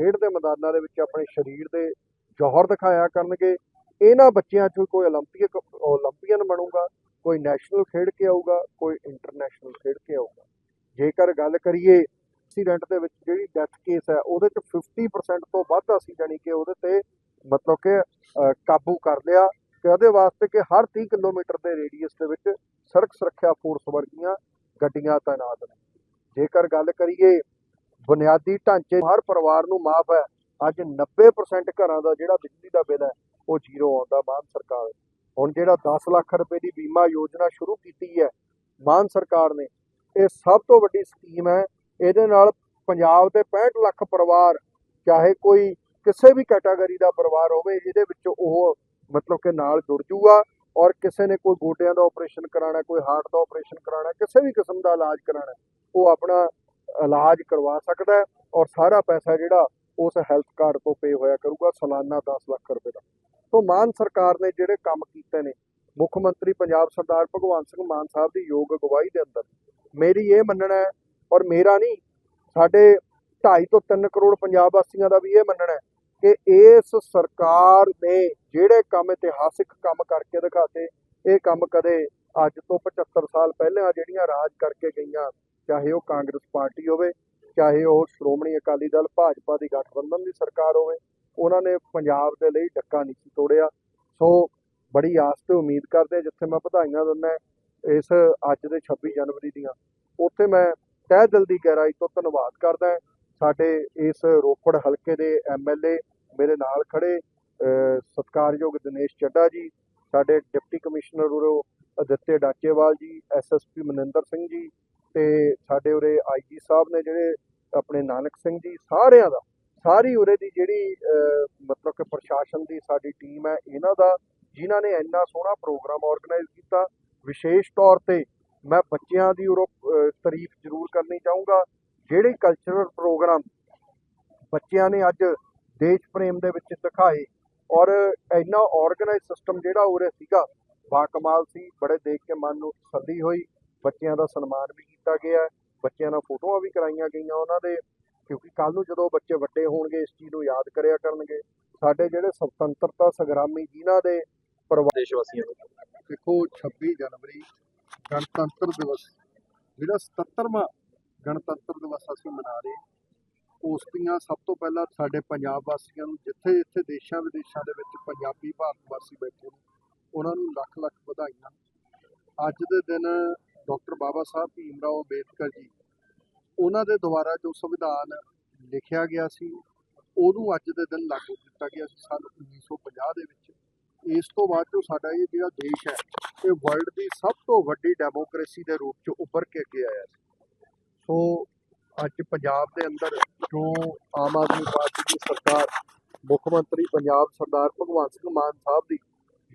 ਖੇਡ ਦੇ ਮੈਦਾਨਾਂ ਦੇ ਵਿੱਚ ਆਪਣੇ ਸਰੀਰ ਦੇ ਜੋਹਰ ਦਿਖਾਇਆ ਕਰਨਗੇ। ਇਹਨਾਂ ਬੱਚਿਆਂ 'ਚੋਂ ਕੋਈ 올림픽 올림ਪੀਅਨ ਬਣੂਗਾ, ਕੋਈ ਨੈਸ਼ਨਲ ਖੇਡ ਕੇ ਆਊਗਾ, ਕੋਈ ਇੰਟਰਨੈਸ਼ਨਲ ਖੇਡ ਕੇ ਆਊਗਾ। ਜੇਕਰ ਗੱਲ ਕਰੀਏ ਐਕਸੀਡੈਂਟ ਦੇ ਵਿੱਚ ਜਿਹੜੀ ਡੈਥ ਕੇਸ ਹੈ, ਉਹਦੇ 'ਚ 50% ਤੋਂ ਵੱਧ ਅਸੀਂ ਜਾਨੀ ਕਿ ਉਹਦੇ ਤੇ ਮਤਲਬ ਕਿ ਕਾਬੂ ਕਰ ਲਿਆ ਕਿ ਉਹਦੇ ਵਾਸਤੇ ਕਿ ਹਰ 30 ਕਿਲੋਮੀਟਰ ਦੇ ਰੇਡੀਅਸ ਦੇ ਵਿੱਚ ਸੜਕ ਸੁਰੱਖਿਆ ਫੋਰਸ ਵਰਗੀਆਂ ਗੱਡੀਆਂ ਤਾਇਨਾਤ ਨੇ। ਜੇਕਰ ਗੱਲ ਕਰੀਏ ਬੁਨਿਆਦੀ ਢਾਂਚੇ ਹਰ ਪਰਿਵਾਰ ਨੂੰ ਮਾਫ ਹੈ। ਅੱਜ 90% ਘਰਾਂ ਦਾ ਜਿਹੜਾ ਬਿਜਲੀ ਦਾ ਬਿੱਲ ਹੈ, ਉਹ ਜ਼ੀਰੋ ਆਉਂਦਾ ਮਾਨ ਸਰਕਾਰ ਹੁਣ ਜਿਹੜਾ 10 ਲੱਖ ਰੁਪਏ ਦੀ ਬੀਮਾ ਯੋਜਨਾ ਸ਼ੁਰੂ ਕੀਤੀ ਹੈ, ਮਾਨ ਸਰਕਾਰ ਨੇ, ਇਹ ਸਭ ਤੋਂ ਵੱਡੀ ਸਕੀਮ ਹੈ। ਇਹਦੇ ਨਾਲ ਪੰਜਾਬ ਦੇ 65 ਲੱਖ ਪਰਿਵਾਰ, ਚਾਹੇ ਕੋਈ ਕਿਸੇ ਵੀ ਕੈਟਾਗਰੀ ਦਾ ਪਰਿਵਾਰ ਹੋਵੇ, ਇਹਦੇ ਵਿੱਚ ਉਹ ਮਤਲਬ ਕਿ ਨਾਲ ਜੁੜ ਜੂਗਾ ਔਰ ਕਿਸੇ ਨੇ ਕੋਈ ਗੋਡਿਆਂ ਦਾ ਆਪਰੇਸ਼ਨ ਕਰਾਉਣਾ, ਕੋਈ ਹਾਰਟ ਦਾ ਆਪਰੇਸ਼ਨ ਕਰਾਉਣਾ, ਕਿਸੇ ਵੀ ਕਿਸਮ ਦਾ ਇਲਾਜ ਕਰਾਉਣਾ, ਉਹ ਆਪਣਾ ਇਲਾਜ ਕਰਵਾ ਸਕਦਾ ਹੈ ਔਰ ਸਾਰਾ ਪੈਸਾ ਜਿਹੜਾ ਉਸ ਹੈਲਥ ਕਾਰਡ ਤੋਂ ਪੇ ਹੋਇਆ ਕਰੂਗਾ, ਸਾਲਾਨਾ 10 ਲੱਖ ਰੁਪਏ ਦਾ। ਤੋਂ ਮਾਨ ਸਰਕਾਰ ਨੇ ਜਿਹੜੇ ਕੰਮ ਕੀਤੇ ਨੇ, ਮੁੱਖ ਮੰਤਰੀ ਪੰਜਾਬ ਸਰਦਾਰ ਭਗਵੰਤ ਸਿੰਘ ਮਾਨ ਸਾਹਿਬ ਦੀ ਯੋਗ ਅਗਵਾਈ ਦੇ ਅੰਦਰ, ਮੇਰੀ ਇਹ ਮੰਨਣਾ ਹੈ ਔਰ ਮੇਰਾ ਨਹੀਂ, ਸਾਡੇ 2.5 ਤੋਂ 3 ਕਰੋੜ ਪੰਜਾਬ ਵਾਸੀਆਂ ਦਾ ਵੀ ਇਹ ਮੰਨਣਾ ਹੈ ਕਿ ਇਸ ਸਰਕਾਰ ਨੇ ਜਿਹੜੇ ਕੰਮ ਇਤਿਹਾਸਿਕ ਕੰਮ ਕਰਕੇ ਦਿਖਾਤੇ, ਇਹ ਕੰਮ ਕਦੇ ਅੱਜ ਤੋਂ 75 ਸਾਲ ਪਹਿਲਾਂ ਜਿਹੜੀਆਂ ਰਾਜ ਕਰਕੇ ਗਈਆਂ ਚਾਹੇ ਉਹ ਕਾਂਗਰਸ ਪਾਰਟੀ ਹੋਵੇ, ਚਾਹੇ ਉਹ ਸ਼੍ਰੋਮਣੀ ਅਕਾਲੀ ਦਲ, ਭਾਜਪਾ ਦੀ ਗਠਬੰਧਨ ਦੀ ਸਰਕਾਰ ਹੋਵੇ, ਉਹਨਾਂ ਨੇ ਪੰਜਾਬ ਦੇ ਲਈ ਡੱਕਾ ਨਹੀਂ ਸੀ ਤੋੜਿਆ। ਸੋ ਬੜੀ ਆਸ ਤੇ ਉਮੀਦ ਕਰਦੇ ਜਿੱਥੇ ਮੈਂ ਵਧਾਈਆਂ ਦਿੰਦਾ ਇਸ ਅੱਜ ਦੇ 26 ਜਨਵਰੀ ਦੀਆਂ, ਉੱਥੇ ਮੈਂ ਤਹਿ ਦਿਲ ਦੀ ਗਹਿਰਾਈ ਤੋਂ ਧੰਨਵਾਦ ਕਰਦਾ ਸਾਡੇ ਇਸ ਰੋਪੜ ਹਲਕੇ ਦੇ ਐਮਐਲਏ ਮੇਰੇ ਨਾਲ ਖੜੇ, ਅਹ, ਸਤਿਕਾਰਯੋਗ ਦਿਨੇਸ਼ ਚੱਡਾ ਜੀ, ਸਾਡੇ ਡਿਪਟੀ ਕਮਿਸ਼ਨਰ ਉਰੋ ਅਦਿੱਤੇ ਡਾਚੇਵਾਲ ਜੀ ਐਸਐਸਪੀ ਮਨਿੰਦਰ ਸਿੰਘ ਜੀ ਤੇ ਸਾਡੇ ਉਰੇ ਆਈਜੀ ਸਾਹਿਬ ਨੇ ਜਿਹੜੇ ਆਪਣੇ ਨਾਨਕ ਸਿੰਘ ਜੀ ਸਾਰਿਆਂ ਦਾ, ਸਾਰੀ ਉਰੇ ਦੀ ਜਿਹੜੀ, ਅਹ, ਮਤਲਬ ਕਿ ਪ੍ਰਸ਼ਾਸਨ ਦੀ ਸਾਡੀ ਟੀਮ ਹੈ, ਇਹਨਾਂ ਦਾ, ਜਿਨ੍ਹਾਂ ਨੇ ਇੰਨਾ ਸੋਹਣਾ ਪ੍ਰੋਗਰਾਮ ਆਰਗੇਨਾਈਜ਼ ਕੀਤਾ, ਵਿਸ਼ੇਸ਼ ਤੌਰ ਤੇ ਮੈਂ ਬੱਚਿਆਂ ਦੀ ਉਰੋਂ ਤਾਰੀਫ ਜ਼ਰੂਰ ਕਰਨੀ ਚਾਹੂੰਗਾ, ਜਿਹੜੇ ਕਲਚਰਲ ਪ੍ਰੋਗਰਾਮ ਬੱਚਿਆਂ ਨੇ ਅੱਜ ਦੇਸ਼ ਪ੍ਰੇਮ ਦੇ ਵਿੱਚ ਦਿਖਾਏ ਔਰ ਇੰਨਾ ਆਰਗੇਨਾਈਜ਼ ਸਿਸਟਮ ਜਿਹੜਾ ਉਰੇ ਸੀਗਾ, ਬਾ ਕਮਾਲ ਸੀ, ਬੜੇ ਦੇਖ ਕੇ ਮਨ ਨੂੰ ਤਸੱਲੀ ਹੋਈ। ਬੱਚਿਆਂ ਦਾ ਸਨਮਾਨ ਵੀ ਕੀਤਾ ਗਿਆ। ਬੱਚਿਆਂ ਨਾਲ ਫੋਟੋਆਂ ਵੀ ਕਰਾਈਆਂ ਗਈਆਂ ਉਹਨਾਂ ਦੇ ਕਿਉਂਕਿ ਕੱਲ ਨੂੰ ਜਦੋਂ ਬੱਚੇ ਵੱਡੇ ਹੋਣਗੇ ਇਸ ਚੀਜ਼ ਨੂੰ ਯਾਦ ਕਰਿਆ ਕਰਨਗੇ। ਸਾਡੇ ਜਿਹੜੇ ਸੁਤੰਤਰਤਾ ਸੰਗਰਾਮੀ ਜਿਨ੍ਹਾਂ ਦੇ ਦੇਸ਼ ਵਾਸੀਆਂ ਨੂੰ। ਦੇਖੋ 26 ਜਨਵਰੀ ਗਣਤੰਤਰ ਦਿਵਸ ਜਿਹੜਾ 77ਵਾਂ ਗਣਤੰਤਰ ਦਿਵਸ ਅਸੀਂ ਮਨਾ ਰਹੇ ਉਸ ਦੀਆਂ ਸਭ ਤੋਂ ਪਹਿਲਾਂ ਸਾਡੇ ਪੰਜਾਬ ਵਾਸੀਆਂ ਨੂੰ ਜਿੱਥੇ ਜਿੱਥੇ ਦੇਸ਼ਾਂ ਵਿਦੇਸ਼ਾਂ ਦੇ ਵਿੱਚ ਪੰਜਾਬੀ ਭਾਰਤ ਵਾਸੀ ਬੈਠੇ ਨੇ ਉਹਨਾਂ ਨੂੰ ਲੱਖ ਲੱਖ ਵਧਾਈਆਂ। ਅੱਜ ਦੇ ਦਿਨ ਡਾਕਟਰ ਬਾਬਾ ਸਾਹਿਬ ਭੀਮ ਰਾਓ ਅੰਬੇਦਕਰ ਜੀ, ਉਹਨਾਂ ਦੇ ਦੁਆਰਾ ਜੋ ਸੰਵਿਧਾਨ ਲਿਖਿਆ ਗਿਆ ਸੀ, ਉਹਨੂੰ ਅੱਜ ਦੇ ਦਿਨ ਲਾਗੂ ਕੀਤਾ ਗਿਆ ਸੀ ਸਾਲ 1950 ਦੇ ਵਿੱਚ। ਇਸ ਤੋਂ ਬਾਅਦ ਜੋ ਸਾਡਾ ਇਹ ਜਿਹੜਾ ਦੇਸ਼ ਹੈ, ਇਹ ਵਰਲਡ ਦੀ ਸਭ ਤੋਂ ਵੱਡੀ ਡੈਮੋਕ੍ਰੇਸੀ ਦੇ ਰੂਪ 'ਚ ਉੱਭਰ ਕੇ ਅੱਗੇ ਆਇਆ ਸੀ। ਸੋ ਅੱਜ ਪੰਜਾਬ ਦੇ ਅੰਦਰ ਜੋ ਆਮ ਆਦਮੀ ਪਾਰਟੀ ਦੀ ਸਰਕਾਰ, ਮੁੱਖ ਮੰਤਰੀ ਪੰਜਾਬ ਸਰਦਾਰ ਭਗਵੰਤ ਸਿੰਘ ਮਾਨ ਸਾਹਿਬ ਦੀ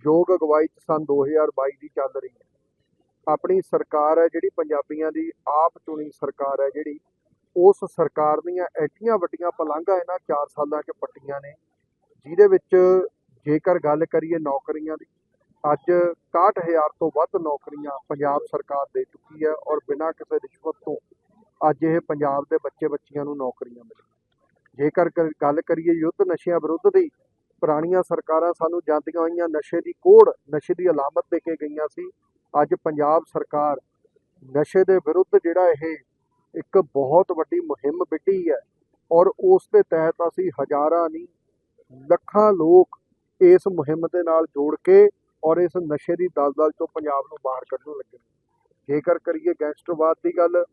ਯੋਗ ਅਗਵਾਈ 'ਚ ਸਨ 2022 ਦੀ ਚੱਲ ਰਹੀ ਹੈ ਆਪਣੀ ਸਰਕਾਰ ਹੈ ਜਿਹੜੀ ਪੰਜਾਬੀਆਂ ਦੀ ਆਪ ਚੁਣੀ ਸਰਕਾਰ ਹੈ ਜਿਹੜੀ, ਉਸ ਸਰਕਾਰ ਦੀਆਂ ਐਡੀਆਂ ਵੱਡੀਆਂ ਪਲਾਂਘਾਂ ਇਹਨਾਂ 4 ਸਾਲਾਂ 'ਚ ਪੱਟੀਆਂ ਨੇ, ਜਿਹਦੇ ਵਿੱਚ ਜੇਕਰ ਗੱਲ ਕਰੀਏ ਨੌਕਰੀਆਂ ਦੀ, ਅੱਜ 61000 ਤੋਂ ਵੱਧ ਨੌਕਰੀਆਂ ਪੰਜਾਬ ਸਰਕਾਰ ਦੇ ਚੁੱਕੀ ਹੈ ਔਰ ਬਿਨਾਂ ਕਿਸੇ ਰਿਸ਼ਵਤ ਤੋਂ ਅੱਜ ਇਹ ਪੰਜਾਬ ਦੇ ਬੱਚੇ ਬੱਚੀਆਂ ਨੂੰ ਨੌਕਰੀਆਂ ਮਿਲੀਆਂ। ਜੇਕਰ ਗੱਲ ਕਰੀਏ ਯੁੱਧ ਨਸ਼ਿਆਂ ਵਿਰੁੱਧ ਦੀ ਪੁਰਾਣੀਆਂ ਸਰਕਾਰਾਂ ਸਾਨੂੰ ਜਾਂਦੀਆਂ ਹੋਈਆਂ ਨਸ਼ੇ ਦੀ ਕੋੜ, ਨਸ਼ੇ ਦੀ ਅਲਾਮਤ ਦੇ ਕੇ ਗਈਆਂ ਸੀ। ਅੱਜ ਪੰਜਾਬ ਸਰਕਾਰ ਨਸ਼ੇ ਦੇ ਵਿਰੁੱਧ ਜਿਹੜਾ ਇਹ ਇੱਕ ਬਹੁਤ ਵੱਡੀ ਮੁਹਿੰਮ ਵਿੱਢੀ ਹੈ ਔਰ ਉਸ ਦੇ ਤਹਿਤ ਅਸੀਂ ਹਜ਼ਾਰਾਂ ਨਹੀਂ, ਲੱਖਾਂ ਲੋਕ ਇਸ ਮੁਹਿੰਮ ਦੇ ਨਾਲ ਜੋੜ ਕੇ ਔਰ ਇਸ ਨਸ਼ੇ ਦੀ ਦਲਦਲ ਤੋਂ ਪੰਜਾਬ ਨੂੰ ਬਾਹਰ ਕੱਢਣ ਲੱਗੇ ਜੇਕਰ ਕਰੀਏ ਗੈਂਗਸਟਰਵਾਦ ਦੀ ਗੱਲ,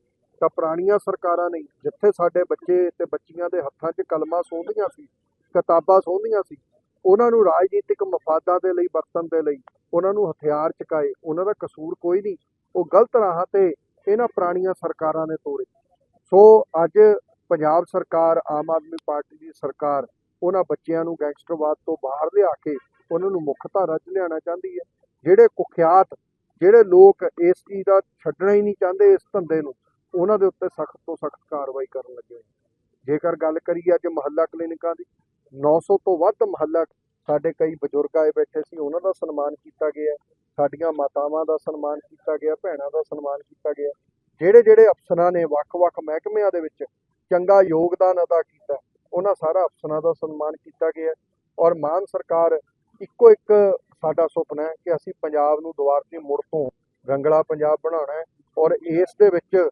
ਤਾਂ ਪੁਰਾਣੀਆਂ ਸਰਕਾਰਾਂ ਨੇ ਜਿੱਥੇ ਸਾਡੇ ਬੱਚੇ ਤੇ ਬੱਚੀਆਂ ਦੇ ਹੱਥਾਂ 'ਚ ਕਲਮਾਂ ਸੌਂਦੀਆਂ ਸੀ, ਕਿਤਾਬਾਂ ਸੌਂਦੀਆਂ ਸੀ ਉਹਨਾਂ ਨੂੰ ਰਾਜਨੀਤਿਕ ਮਫਾਦਾਂ ਦੇ ਲਈ ਵਰਤਣ ਦੇ ਲਈ, ਉਹਨਾਂ ਨੂੰ ਹਥਿਆਰ ਚੁਕਾਏ, ਉਹਨਾਂ ਦਾ ਕਸੂਰ ਕੋਈ ਨਹੀਂ। ਉਹ ਗਲਤ ਰਾਹਾਂ ਤੇ ਇਹਨਾਂ ਪੁਰਾਣੀਆਂ ਸਰਕਾਰਾਂ ਨੇ ਤੋੜੇ ਸੋ ਅੱਜ ਪੰਜਾਬ ਸਰਕਾਰ, ਆਮ ਆਦਮੀ ਪਾਰਟੀ ਦੀ ਸਰਕਾਰ ਉਹਨਾਂ ਬੱਚਿਆਂ ਨੂੰ ਗੈਂਗਸਟਰਵਾਦ ਤੋਂ ਬਾਹਰ ਲਿਆ ਕੇ ਉਹਨਾਂ ਨੂੰ ਮੁੱਖ ਧਾਰਾ 'ਚ ਲਿਆਉਣਾ ਚਾਹੁੰਦੀ ਹੈ। ਜਿਹੜੇ ਕੁਖਿਆਤ, ਜਿਹੜੇ ਲੋਕ ਇਸ ਚੀਜ਼ ਦਾ ਛੱਡਣਾ ਹੀ ਨਹੀਂ ਚਾਹੁੰਦੇ, ਇਸ ਧੰਦੇ ਨੂੰ, ਉਹਨਾਂ ਦੇ ਉੱਤੇ ਸਖਤ ਤੋਂ ਸਖਤ ਕਾਰਵਾਈ ਕਰਨ ਲੱਗੇ ਜੇਕਰ ਗੱਲ ਕਰੀਏ ਅੱਜ ਮਹੱਲਾ ਕਲੀਨਿਕਾਂ ਦੀ 900 ਤੋਂ ਵੱਧ ਮਹੱਲਾ ਸਾਡੇ ਕਈ ਬਜ਼ੁਰਗ ਆਏ ਬੈਠੇ ਸੀ, ਉਹਨਾਂ ਦਾ ਸਨਮਾਨ ਕੀਤਾ ਗਿਆ, ਸਾਡੀਆਂ ਮਾਤਾਵਾਂ ਦਾ ਸਨਮਾਨ ਕੀਤਾ ਗਿਆ, ਭੈਣਾਂ ਦਾ ਸਨਮਾਨ ਕੀਤਾ ਗਿਆ। ਜਿਹੜੇ ਜਿਹੜੇ ਅਫਸਰਾਂ ਨੇ ਵੱਖ-ਵੱਖ ਮਹਿਕਮਿਆਂ ਦੇ ਵਿੱਚ ਚੰਗਾ ਯੋਗਦਾਨ ਅਦਾ ਕੀਤਾ, ਉਹਨਾਂ ਸਾਰਾ ਅਫਸਰਾਂ ਦਾ ਸਨਮਾਨ ਕੀਤਾ ਗਿਆ। ਔਰ ਮਾਨ ਸਰਕਾਰ ਇੱਕੋ ਇੱਕ ਸਾਡਾ ਸੁਪਨਾ ਹੈ ਕਿ ਅਸੀਂ ਪੰਜਾਬ ਨੂੰ ਦੁਬਾਰਾ ਤੋਂ ਮੁੜ ਤੋਂ ਰੰਗਲਾ ਪੰਜਾਬ ਬਣਾਉਣਾ ਹੈ ਔਰ ਇਸ ਦੇ ਵਿੱਚ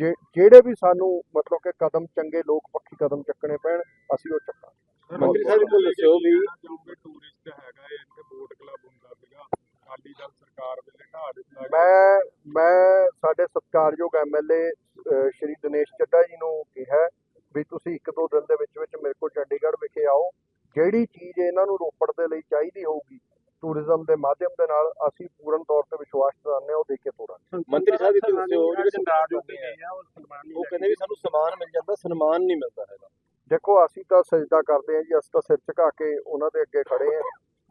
ਜੇ- ਜਿਹੜੇ ਵੀ ਸਾਨੂੰ ਮਤਲਬ ਕਿ ਕਦਮ ਚੰਗੇ ਲੋਕ ਪੱਖੀ ਕਦਮ ਚੱਕਣੇ ਪੈਣ, ਅਸੀਂ ਉਹ ਚੱਕਾਂਗੇ। ਮੰਤਰੀ ਸਾਹਿਬ ਕੋਲ ਦੱਸਿਓ ਵੀ ਕਿਉਂਕਿ ਟੂਰਿਸਟ ਹੈਗਾ ਹੈ ਇੱਥੇ ਬੋਟ ਕਲੱਬ ਹੁੰਦਾ ਸੀਗਾ ਅਕਾਲੀ ਦਲ ਸਰਕਾਰ ਵੇਲੇ ਢਾਹ ਦਿੱਤਾ ਮੈਂ ਮੈਂ ਸਾਡੇ ਸਤਿਕਾਰਯੋਗ ਐਮਐਲਏ ਸ਼੍ਰੀ ਦਿਨੇਸ਼ ਚੱਡਾ ਜੀ ਨੂੰ ਕਿਹਾ ਵੀ ਤੁਸੀਂ ਇੱਕ ਦੋ ਦਿਨ ਦੇ ਵਿੱਚ ਵਿੱਚ ਮੇਰੇ ਕੋਲ ਚੰਡੀਗੜ੍ਹ ਵਿਖੇ ਆਓ। ਜਿਹੜੀ ਚੀਜ਼ ਇਹਨਾਂ ਨੂੰ ਰੋਪੜ ਦੇ ਲਈ ਚਾਹੀਦੀ ਹੋਊਗੀ ਟੂਰਿਜ਼ਮ ਦੇ ਮਾਧਿਅਮ ਦੇ ਨਾਲ ਅਸੀਂ ਪੂਰਨ ਤੌਰ ਤੇ ਵਿਸ਼ਵਾਸ ਦਿਵਾਉਂਦੇ ਹਾਂ ਉਹ ਦੇ ਕੇ ਤੋਰਾਂਗੇ। ਮੰਤਰੀ ਸਾਹਿਬ ਇੱਕ ਦੱਸਿਓ ਜਿਹੜੇ ਸਰਕਾਰ ਦੇ ਗਏ ਆ। ਉਹ ਸਨਮਾਨ ਨਹੀਂ ਉਹ ਕਹਿੰਦੇ ਵੀ ਸਾਨੂੰ ਸਨਮਾਨ ਮਿਲ ਜਾਂਦਾ ਸਨਮਾਨ ਨਹੀਂ ਮਿਲਦਾ ਹੈਗਾ ਦੇਖੋ ਅਸੀਂ ਤਾਂ ਸਜਦਾ ਕਰਦੇ ਹਾਂ ਜੀ ਅਸੀਂ ਤਾਂ ਸਿਰ ਝੁਕਾ ਕੇ ਉਹਨਾਂ ਦੇ ਅੱਗੇ ਖੜੇ ਹਾਂ।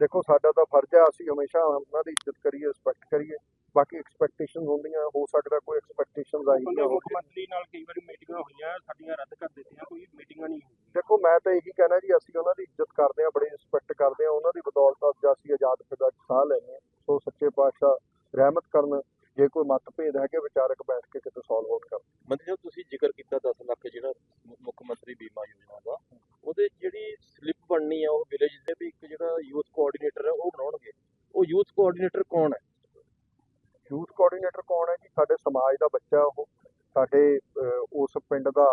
ਦੇਖੋ ਸਾਡਾ ਤਾਂ ਫਰਜ਼ ਹੈ ਅਸੀਂ ਹਮੇਸ਼ਾ ਉਹਨਾਂ ਦੀ ਇੱਜ਼ਤ ਕਰੀਏ ਰਿਸਪੈਕਟ ਕਰੀਏ। ਬਾਕੀ ਐਕਸਪੈਕਟੇਸ਼ਨ ਹੁੰਦੀਆਂ ਹੋ ਸਕਦਾ ਕੋਈ ਐਕਸਪੈਕਟੇਸ਼ਨਸ ਆਈ ਲੈ ਨਾ ਮੁੱਖ ਹੋਵੇ ਮੰਤਰੀ ਨਾਲ ਕਈ ਵਾਰੀ ਮੀਟਿੰਗਾਂ ਹੋਈਆਂ ਸਾਡੀਆਂ ਰੱਦ ਕਰ ਦਿੱਤੀਆਂ ਕੋਈ ਮੀਟਿੰਗਾਂ ਨਹੀਂ ਹੋਈਆਂ ਦੇਖੋ ਮੈਂ ਤਾਂ ਇਹੀ ਕਹਿਣਾ ਜੀ ਅਸੀਂ ਉਹਨਾਂ ਦੀ ਇੱਜ਼ਤ ਕਰਦੇ ਹਾਂ ਬੜੀ ਰਿਸਪੈਕਟ ਕਰਦੇ ਹਾਂ ਉਹਨਾਂ ਦੀ ਬਦੌਲਤ ਅੱਜ ਅਸੀਂ ਆਜ਼ਾਦ ਫਿਰਦਾ ਸਾਹ ਲੈਂਦੇ ਹਾਂ। ਸੋ ਸੱਚੇ ਪਾਤਸ਼ਾਹ ਰਹਿਮਤ ਕਰਨ ਜੇ ਕੋਈ ਮਤਭੇਦ ਹੈਗੇ ਵਿਚਾਰਕ ਬੈਠ ਕੇ ਕਿਤੇ ਸੋਲਵ ਆਊਟ ਕਰਨ। ਮੰਤਰੀ ਸਾਹਿਬ ਤੁਸੀਂ ਜ਼ਿਕਰ ਕੀਤਾ 10 ਲੱਖ ਜਿਹੜਾ ਮੁ- ਮੁੱਖ ਮੰਤਰੀ ਬੀਮਾ ਯੋਜਨਾ ਦਾ ਉਹਦੇ ਜਿਹੜੀ ਸਲਿੱਪ ਬਣਨੀ ਆ ਉਹ ਵਿਲੇਜ ਦੇ ਵੀ ਇੱਕ ਜਿਹੜਾ ਯੂਥ ਕੋਆਰਡੀਨੇਟਰ ਹੈ ਉਹ ਬਣਾਉਣਗੇ ਉਹ ਯੂਥ ਕੋਆਰਡੀਨੇਟਰ ਕੌਣ ਹੈ ਯੂਥ ਕੋਆਰਡੀਨੇਟਰ ਕੌਣ ਹੈ ਜੀ ਸਾਡੇ ਸਮਾਜ ਦਾ ਬੱਚਾ ਉਹ ਸਾਡੇ ਉਸ ਪਿੰਡ ਦਾ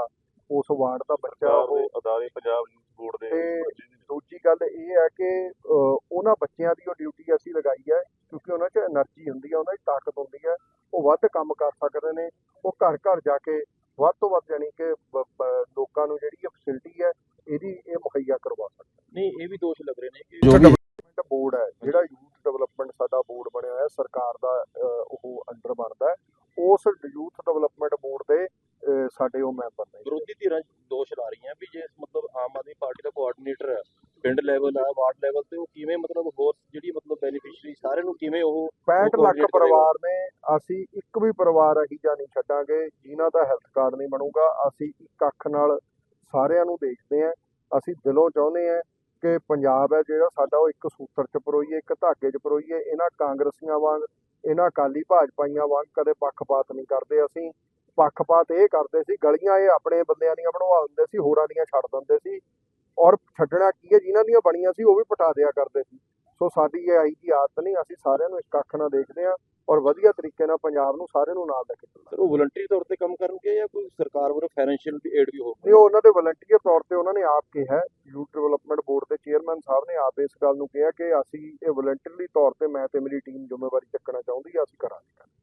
ਉਸ ਵਾਰਡ ਦਾ ਬੱਚਾ ਉਹ ਅਦਾਰੇ ਪੰਜਾਬ ਬੋਰਡ ਦੇ ਤੇ ਦੂਜੀ ਗੱਲ ਇਹ ਹੈ ਕਿ ਉਹਨਾਂ ਬੱਚਿਆਂ ਦੀ ਉਹ ਡਿਊਟੀ ਅਸੀਂ ਲਗਾਈ ਹੈ ਕਿਉਂਕਿ ਉਹਨਾਂ 'ਚ એનર્ਜੀ ਹੁੰਦੀ ਹੈ ਉਹਨਾਂ 'ਚ ਤਾਕਤ ਹੁੰਦੀ ਹੈ ਉਹ ਵੱਧ ਕੰਮ ਕਰ ਸਕਦੇ ਨੇ ਉਹ ਘਰ ਘਰ ਜਾ ਕੇ ਵੱਧ ਤੋਂ ਵੱਧ ਜਾਨੀ ਕਿ ਲੋਕਾਂ ਨੂੰ ਜਿਹੜੀ ਇਹ ਫੈਸਿਲਿਟੀ ਹੈ ਇਹਦੀ ਇਹ ਮੁਹੱਈਆ ਕਰਵਾ ਸਕਦੇ ਨਹੀਂ ਇਹ ਵੀ ਦੋਸ਼ ਲੱਗ ਰਹੇ ਨੇ ਕਿ ਜੋ ਡਿਵੈਲਪਮੈਂਟ ਬੋਰਡ ਹੈ ਜਿਹੜਾ ਯੂਥ ਡਿਵੈਲਪਮੈਂਟ ਸਾਡਾ ਬੋਰਡ ਬਣਿਆ ਹੋਇਆ ਸਰਕਾਰ ਦਾ ਉਹ ਅੰਡਰ ਬਣਦਾ ਹੈ ਉਸ ਯੂਥ ਡਿਵੈਲਪਮੈਂਟ ਬੋਰਡ ਦੇ ਸਾਡੇ ਉਹ ਮੈਂਬਰ ਨੇ। ਵਿਰੋਧੀ ਧਿਰਾਂ ਦੋਸ਼ ਲਾ ਰਹੀਆਂ ਵੀ ਜੇ ਮਤਲਬ ਆਮ ਆਦਮੀ ਪਾਰਟੀ ਦਾ ਕੋਆਰਡੀਨੇਟਰ ਹੈ ਪਿੰਡ ਲੈਵਲ ਆ ਵਾਰਡ ਲੈਵਲ ਤੇ ਉਹ ਕਿਵੇਂ ਮਤਲਬ ਹੋਰ ਜਿਹੜੀ ਮਤਲਬ ਬੈਨੀਫੀਸ਼ੀਅਰੀ ਸਾਰਿਆਂ ਨੂੰ ਕਿਵੇਂ ਉਹ 65 ਉਹ ਲੱਖ ਪਰਿਵਾਰ ਨੇ ਅਸੀਂ ਇੱਕ ਵੀ ਪਰਿਵਾਰ ਅਹੀ ਜਾਂ ਨਹੀਂ ਛੱਡਾਂਗੇ ਜਿਨ੍ਹਾਂ ਦਾ ਹੈਲਥ ਕਾਰਡ ਨਹੀਂ ਬਣੂਗਾ। ਅਸੀਂ ਇੱਕ ਅੱਖ ਨਾਲ ਸਾਰਿਆਂ ਨੂੰ ਦੇਖਦੇ ਹਾਂ। ਅਸੀਂ ਦਿਲੋਂ ਚਾਹੁੰਦੇ ਹਾਂ ਕਿ ਪੰਜਾਬ ਹੈ ਜਿਹੜਾ ਸਾਡਾ ਉਹ ਇੱਕ ਸੂਤਰ ਚ ਪਰੋਈਏ, ਇੱਕ ਧਾਗੇ ਚ ਪਰੋਈਏ, ਇਹਨਾਂ ਕਾਂਗਰਸੀਆਂ ਵਾਂਗ, ਇਹਨਾਂ ਅਕਾਲੀ ਭਾਜਪਾਈਆਂ ਵਾਂਗ ਕਦੇ ਪੱਖਪਾਤ ਨਹੀਂ ਕਰਦੇ ਅਸੀਂ। ਪੱਖਪਾਤ ਇਹ ਕਰਦੇ ਸੀ, ਗਲੀਆਂ ਇਹ ਆਪਣੇ ਬੰਦਿਆਂ ਦੀਆਂ ਬਣਵਾ ਦਿੰਦੇ ਸੀ, ਹੋਰਾਂ ਦੀਆਂ ਛੱਡ ਦਿੰਦੇ ਸੀ। ਔਰ ਛੱਡਣਾ ਕੀ ਹੈ, ਜਿਨ੍ਹਾਂ ਦੀਆਂ ਬਣੀਆਂ ਸੀ, ਉਹ ਵੀ ਪਟਾ ਦਿਆ ਕਰਦੇ ਸੀ। ਸੋ ਸਾਡੀ ਇਹ ਆਈ ਦੀ ਆਦਤ ਨਹੀਂ ਅਸੀਂ ਸਾਰਿਆਂ ਨੂੰ ਇੱਕ ਅੱਖ ਨਾਲ ਦੇਖਦੇ ਹਾਂ ਔਰ ਵਧੀਆ ਤਰੀਕੇ ਨਾਲ ਪੰਜਾਬ ਨੂੰ ਸਾਰਿਆਂ ਨੂੰ ਨਾਲ ਲੈ ਕੇ ਚੱਲਣਾ। ਸਰ ਉਹ ਵਲੰਟਰੀ ਤੌਰ ਤੇ ਕੰਮ ਕਰਨਗੇ ਜਾਂ ਕੋਈ ਸਰਕਾਰ ਵੱਲੋਂ ਫਾਈਨੈਂਸ਼ੀਅਲ ਵੀ ਏਡ ਵੀ ਹੋਊਗੀ? ਨਹੀਂ ਉਹ ਉਹਨਾਂ ਦੇ ਵਲੰਟੀਅਰ ਤੌਰ ਤੇ ਉਹਨਾਂ ਨੇ ਆਪ ਕਿਹਾ ਯੂਥ ਡਿਵੈਲਪਮੈਂਟ ਬੋਰਡ ਦੇ ਚੇਅਰਮੈਨ ਸਾਹਿਬ ਨੇ ਆਪ ਇਸ ਗੱਲ ਨੂੰ ਕਿਹਾ ਕਿ ਅਸੀਂ ਇਹ ਵਲੰਟੀਅਰਲੀ ਤੌਰ ਤੇ ਮੈਂ ਤੇ ਮੇਰੀ ਟੀਮ ਜ਼ਿੰਮੇਵਾਰੀ ਚੱਕਣਾ ਚਾਹੁੰਦੀ ਆ ਅਸੀਂ ਕਰਾਂਗੇ।